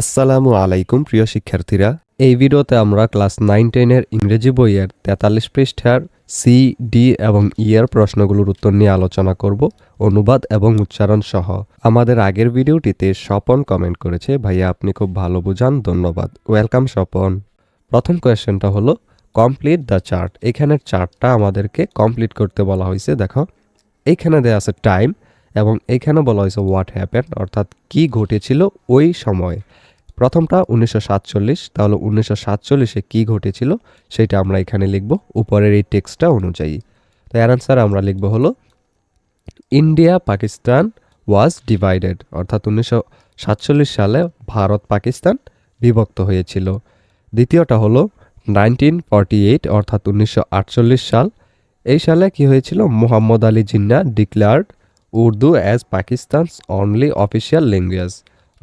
আসসালামু আলাইকুম, প্রিয় শিক্ষার্থীরা। এই ভিডিওতে আমরা ক্লাস নাইন টেনের ইংরেজি বইয়ের তেতাল্লিশ পৃষ্ঠার সি, ডি এবং ই এর প্রশ্নগুলোর উত্তর নিয়ে আলোচনা করব, অনুবাদ এবং উচ্চারণ সহ। আমাদের আগের ভিডিওটিতে স্বপন কমেন্ট করেছে, ভাইয়া, আপনি খুব ভালো বুঝান, ধন্যবাদ। ওয়েলকাম স্বপন। প্রথম কোয়েশ্চেনটা হলো কমপ্লিট দ্য চার্ট এখানের চার্টটা আমাদেরকে কমপ্লিট করতে বলা হয়েছে, দেখো। এইখানে দেওয়া আছে টাইম এবং এইখানে বলা হয়েছে হোয়াট হ্যাপেন অর্থাৎ কি ঘটেছিল ওই সময়। প্রথমটা উনিশশো সাতচল্লিশ, তাহলে উনিশশো সাতচল্লিশে কী ঘটেছিল সেটা আমরা এখানে লিখব। উপরের এই টেক্সটটা অনুযায়ী। তো এর আনসার আমরা লিখব হলো, ইন্ডিয়া পাকিস্তান ওয়াজ ডিভাইডেড অর্থাৎ উনিশশো সাতচল্লিশ সালে ভারত পাকিস্তান বিভক্ত হয়েছিল। দ্বিতীয়টা হলো, নাইনটিন ফর্টি এইট, অর্থাৎ উনিশশো আটচল্লিশ সাল, এই সালে কি হয়েছিল? Mohammad Ali Jinnah declared Urdu as Pakistan's only official language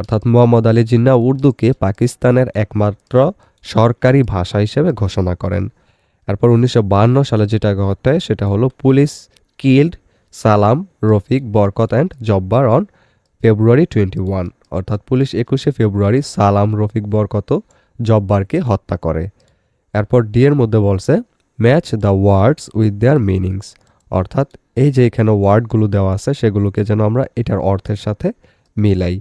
অর্থাৎ মোহাম্মদ আলী জিন্না উর্দুকে পাকিস্তানের একমাত্র সরকারি ভাষা হিসেবে ঘোষণা করেন। এরপর উনিশশো সালে যেটা ঘটে, সেটা হলো police killed Salam, Rafiq, Barkat and Jabbar on February twenty one. অর্থাৎ পুলিশ একুশে ফেব্রুয়ারি সালাম, রফিক, বরকত জব্বারকে হত্যা করে। এরপর ডি এর মধ্যে বলছে match the words with their meanings অর্থাৎ এই যে এখানে ওয়ার্ডগুলো দেওয়া আছে, সেগুলোকে যেন আমরা এটার অর্থের সাথে মিলাই।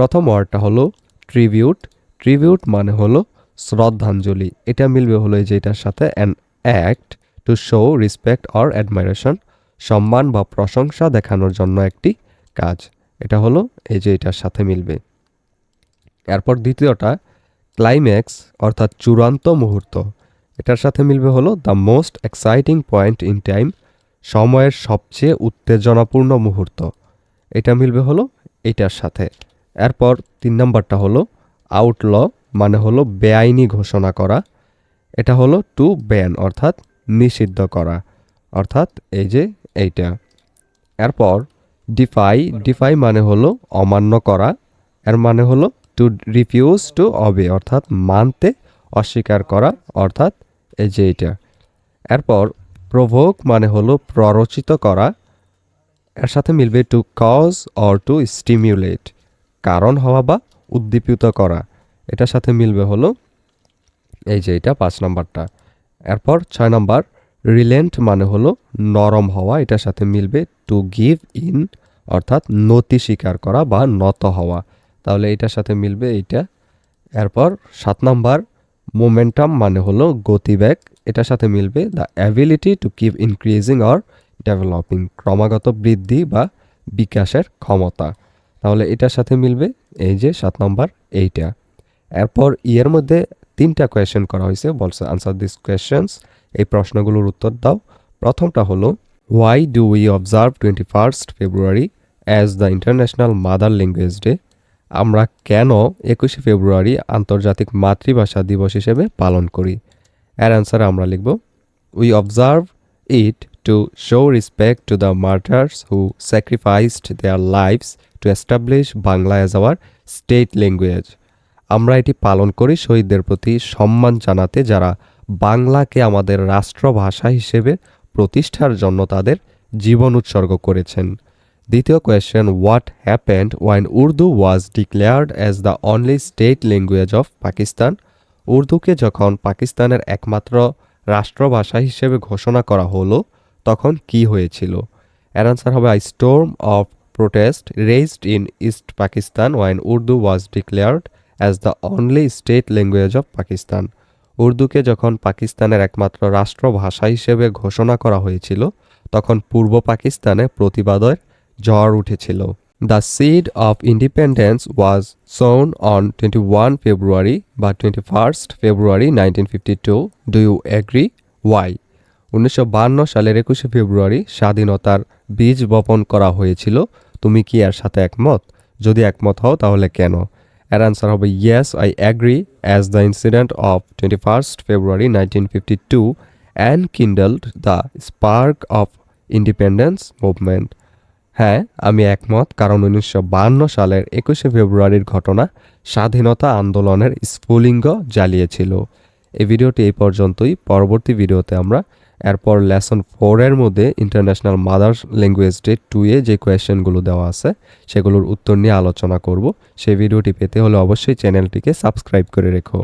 প্রথম ওয়ার্ডটা হলো ট্রিবিউট। ট্রিবিউট মানে হলো শ্রদ্ধাঞ্জলি। এটা মিলবে হলো এই যে এটার সাথে an act to show respect or admiration সম্মান বা প্রশংসা দেখানোর জন্য একটি কাজ। এটা হলো এই যে এটার সাথে মিলবে। এরপর দ্বিতীয়টা ক্লাইম্যাক্স অর্থাৎ চূড়ান্ত মুহূর্ত। এটার সাথে মিলবে হলো the most exciting point in time সময়ের সবচেয়ে উত্তেজনাপূর্ণ মুহূর্ত। এটা মিলবে হলো এটার সাথে। এরপর তিন নম্বরটা হলো আউটল মানে হলো বেআইনি ঘোষণা করা। এটা হলো টু ব্যান, অর্থাৎ নিষিদ্ধ করা। অর্থাৎ এই যে এইটা। এরপর ডিফাই ডিফাই মানে হলো অমান্য করা। এর মানে হলো টু রিফিউজ টু অবে, অর্থাৎ মানতে অস্বীকার করা, অর্থাৎ এই যে এইটা। এরপর প্রভোক মানে হলো প্ররোচিত করা। এর সাথে মিলবে to cause or to stimulate কারণ হওয়া বা উদ্দীপিত করা। এটার সাথে মিলবে হলো এই যে এটা পাঁচ নাম্বারটা। এরপর ছয় নাম্বার, রিলেন্ট মানে হলো নরম হওয়া। এটার সাথে মিলবে টু গিভ ইন অর্থাৎ নতি স্বীকার করা বা নত হওয়া। তাহলে এটার সাথে মিলবে এইটা। এরপর সাত নাম্বার মোমেন্টাম মানে হলো গতিবেগ। এটার সাথে মিলবে the ability to keep increasing or developing ক্রমাগত বৃদ্ধি বা বিকাশের ক্ষমতা। তাহলে এটার সাথে মিলবে এই যে সাত নম্বর এইটা। এরপর ইয়ের মধ্যে তিনটা কোয়েশ্চেন করা হয়েছে, বলছে আনসার দিস কোয়েশ্চেন্স এই প্রশ্নগুলোর উত্তর দাও। প্রথমটা হলো why do we observe twenty first February as the international mother language day আমরা কেন একুশে ফেব্রুয়ারি আন্তর্জাতিক মাতৃভাষা দিবস হিসেবে পালন করি? এর অ্যান্সার আমরা লিখব we observe it to show respect to the martyrs who sacrificed their lives to establish Bangla as our state language আমরা এটি পালন করি শহীদদের প্রতি সম্মান জানাতে যারা বাংলাকে আমাদের রাষ্ট্রভাষা হিসেবে প্রতিষ্ঠার জন্য তাদের জীবন উৎসর্গ করেছেন। দ্বিতীয় question what happened when Urdu was declared as the only state language of Pakistan উর্দুকে যখন পাকিস্তানের একমাত্র রাষ্ট্রভাষা হিসেবে ঘোষণা করা হলো, তখন কি হয়েছিল? এর আনসার হবে a storm of protest raised in east Pakistan when Urdu was declared as the only state language of Pakistan উর্দুকে যখন পাকিস্তানের একমাত্র রাষ্ট্রভাষা হিসেবে ঘোষণা করা হয়েছিল, তখন পূর্ব পাকিস্তানে প্রতিবাদের ঝড় উঠেছিল। The seed of independence was sown on twenty one February বা twenty first February nineteen fifty two do you agree why উনিশশো বান্ন সালের একুশে ফেব্রুয়ারি স্বাধীনতার বীজ বপন করা হয়েছিল। তুমি কি এর সাথে একমত? যদি একমত হও, তাহলে কেন? এর আনসার হবে yes I agree as the incident of twenty first February nineteen fifty two and kindled the spark of independence movement হ্যাঁ আমি একমত, কারণ উনিশশো বাহান্ন সালের একুশে ফেব্রুয়ারির ঘটনা স্বাধীনতা আন্দোলনের স্ফুলিঙ্গ জ্বালিয়েছিল। এই ভিডিওটি এই পর্যন্তই। পরবর্তী ভিডিওতে আমরা এরপর লেসন ফোরের মধ্যে international mother language day two A যে কোয়েশ্চেনগুলো দেওয়া আছে, সেগুলোর উত্তর নিয়ে আলোচনা করব। সেই ভিডিওটি পেতে হলে অবশ্যই চ্যানেলটিকে সাবস্ক্রাইব করে রেখো।